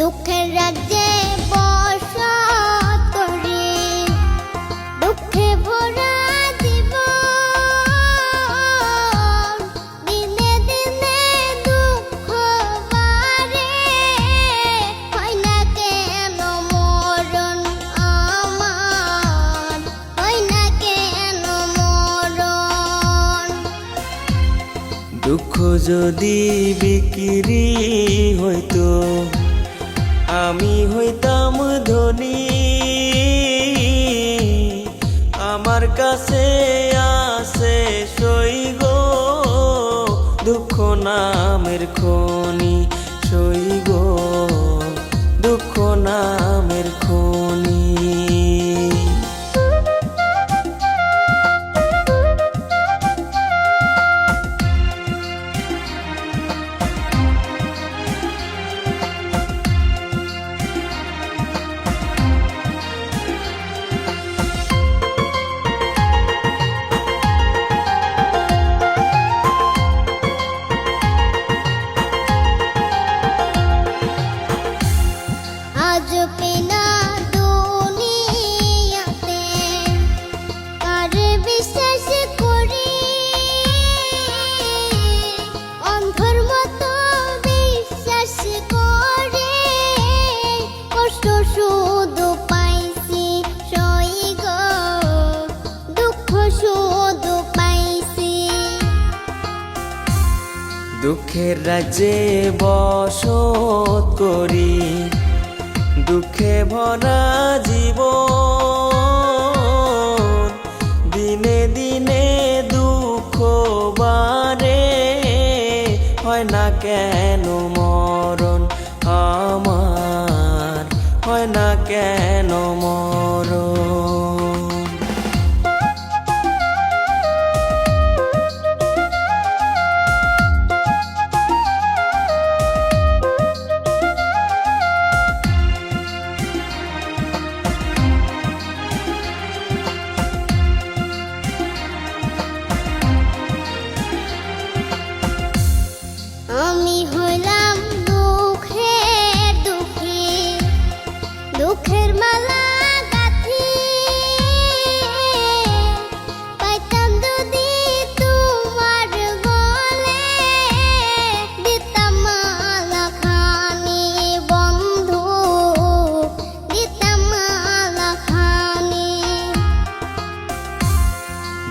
দুঃখের রাজ্যে বসত করি দুঃখে ভরা জীবন, দিনে দিনে দুঃখ বাড়ে। হয় না কেন মরণ আমার, হয় না কেন মরণ। দুঃখ যদি বিক্রি হইতো আমি হইতাম ধনী। আমার কাছে আছে সই গো দুঃখ নামের খনি। দুঃখ দুঃখের রাজ্যে বসত করি, দুঃখে ভরা জীব দিনে দিনে দুঃখ বারে হয় না কেন মরণ আমার? হয় না কেন মরণ?